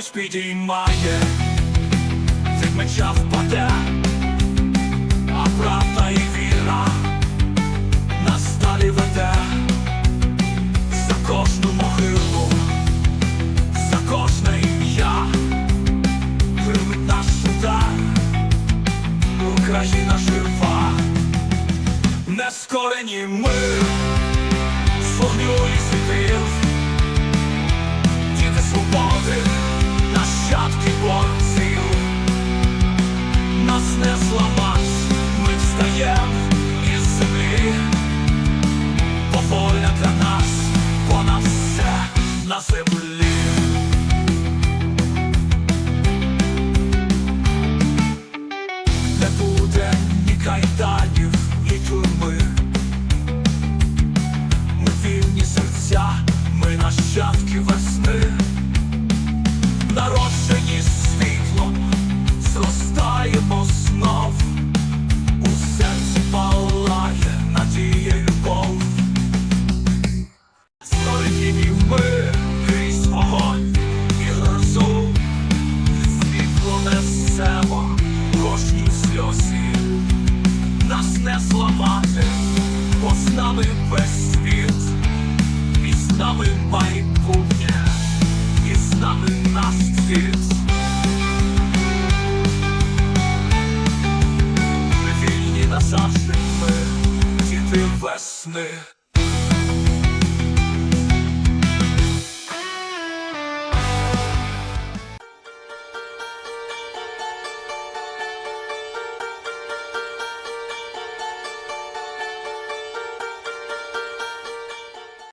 підіймає, від меча впаде, а правда і віра нас далі веде. За кожну могилу, за кожне ім'я, гримить наш удар, Україна жива, нескорені мир, з вогню і не зламать, ми встаєм із землі, бо воля для нас, понад все на землі. Не буде ні кайданів, ні тюрми. Ми вільні серця, ми нащадки весни, весни.